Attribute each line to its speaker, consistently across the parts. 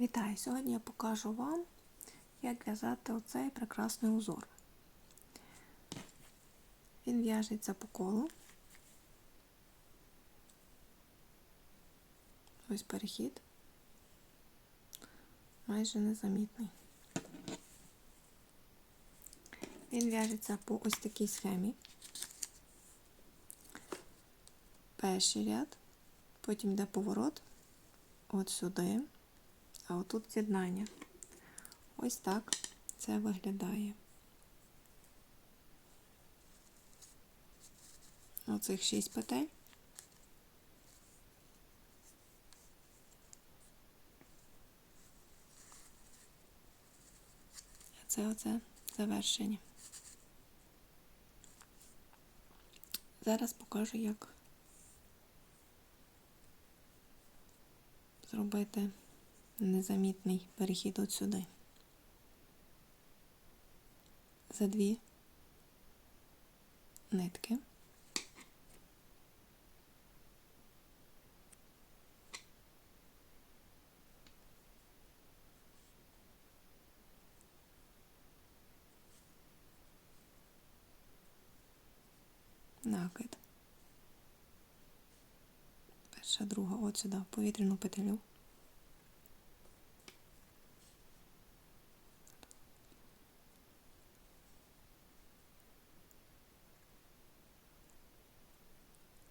Speaker 1: Вітаю! Сьогодні я покажу вам, як в'язати оцей прекрасний узор. Він в'яжеться по колу. Ось перехід. Майже незамітний. Він в'яжеться по ось такій схемі. Перший ряд, потім йде поворот, от сюди. А отут з'єднання. Ось так це виглядає. Оцих шість петель. Це оце завершення. Зараз покажу, як зробити незамітний перехід от сюди. За дві нитки. Накид. Перша, друга, от сюди, в повітряну петелю.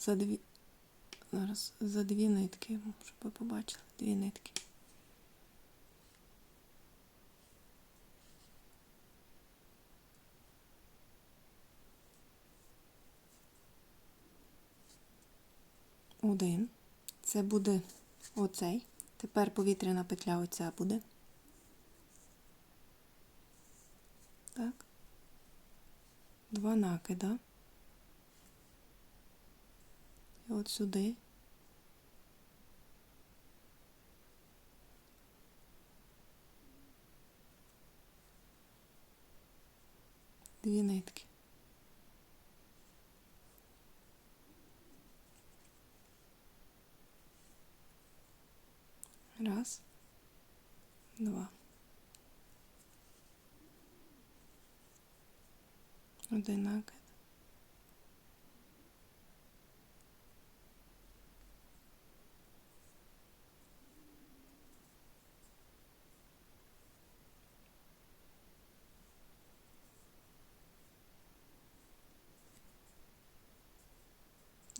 Speaker 1: За дві. Зараз за дві нитки, щоб ви побачили, дві нитки. Один. Це буде оцей. Тепер повітряна петля оця буде. Так. Два накида. От сюди. Дві нитки. Раз, два. Один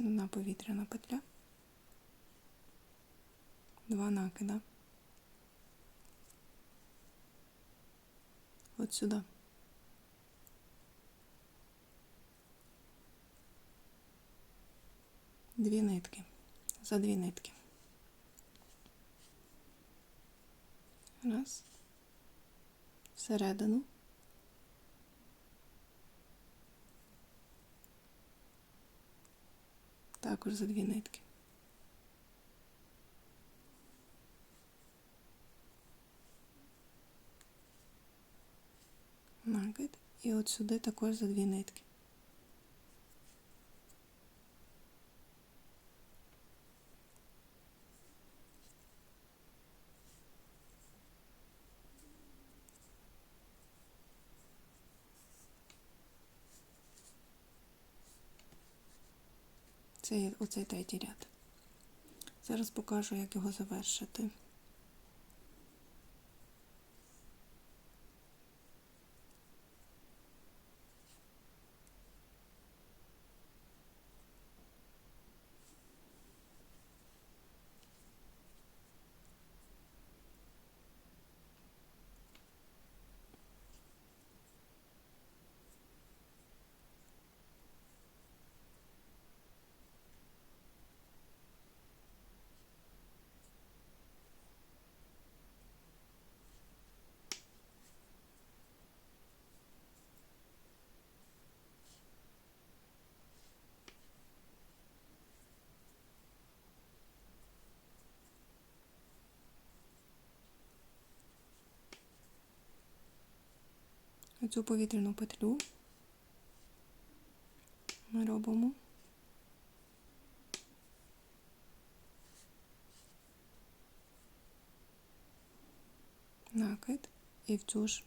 Speaker 1: Одна повітряна петля, два накида. От сюди. Дві нитки. За дві нитки. Раз. Всередину. Також за дві нитки. Накид. І от сюди також за дві нитки. Це оцей третій ряд. Зараз покажу, як його завершити. Оцю повітряну петлю ми робимо. накид і в цю ж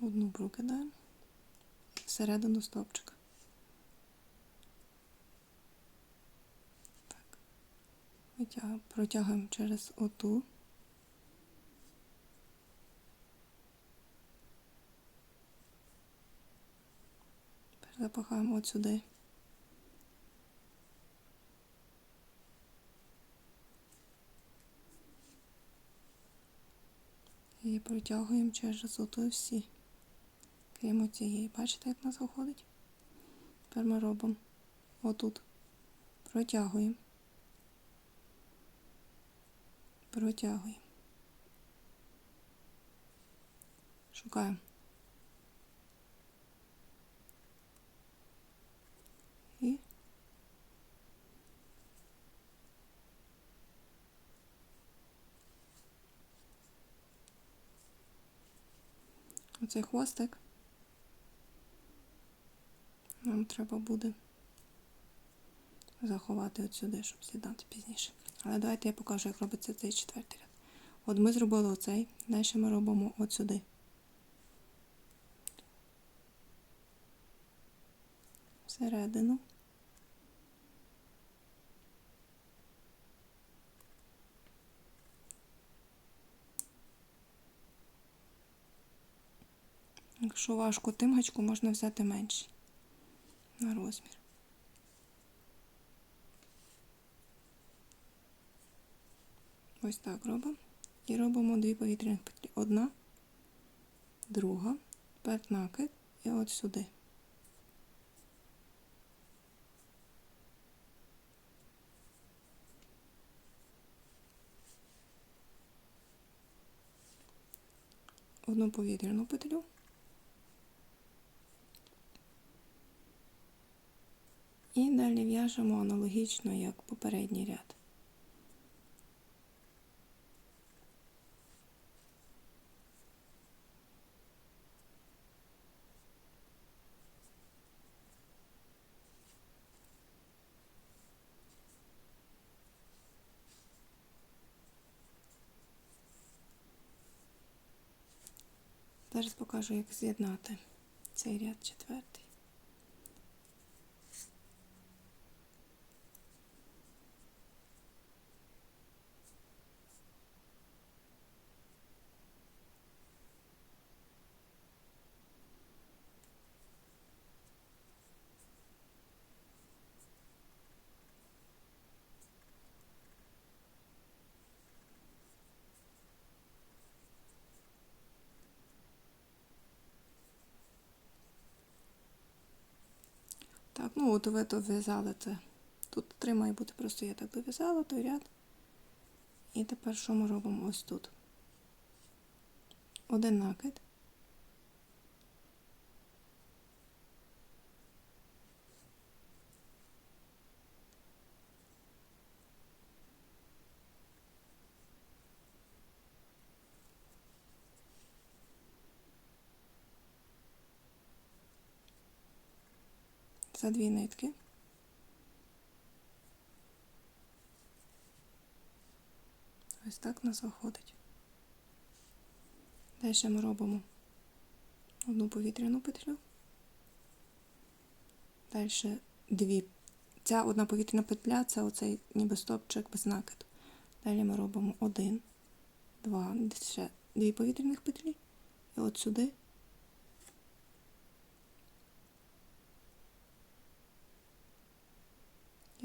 Speaker 1: одну прокидаємо всередину стовпчика. Так. Протягуємо через оту. Запахаємо от сюди. І протягуємо через оту всі. Крім цієї. Бачите, як у нас виходить? Тепер ми робимо отут. Протягуємо. Протягуємо. Шукаємо. І оцей хвостик нам треба буде заховати от сюди, щоб з'єднати пізніше. Але давайте я покажу, як робиться цей четвертий ряд. От ми зробили оцей, далі ми робимо от сюди. Всередину. Якщо важко тим гачку, можна взяти менший на розмір. Ось так робимо. І робимо дві повітряних петлі. Одна, друга, накид і от сюди. Одну повітряну петлю. І далі в'яжемо аналогічно, як попередній ряд. Зараз покажу, як з'єднати цей ряд четвертий. Так, ну от ви дов'язали це. Тут три має бути, просто я так дов'язала той ряд. І тепер що ми робимо ось тут? Один накид. За дві нитки. Ось так у нас виходить. Далі ми робимо одну повітряну петлю. Далі дві. Ця одна повітряна петля це оцей ніби стопчик без накиду. Далі ми робимо один, два, ще дві повітряних петлі. І от сюди.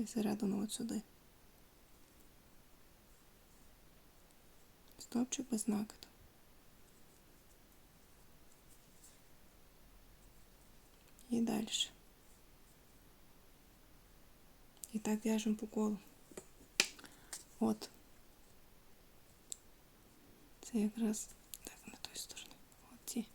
Speaker 1: І всередину от сюди. Стопчик без накиду. І далі. І так в'яжемо по колу. От. Це якраз так на той стороні. Оці.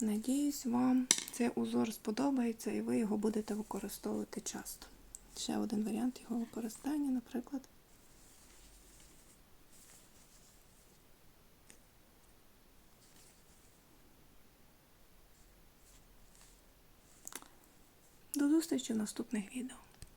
Speaker 1: Надіюсь, вам цей узор сподобається і ви його будете використовувати часто. Ще один варіант його використання, наприклад. До зустрічі в наступних відео.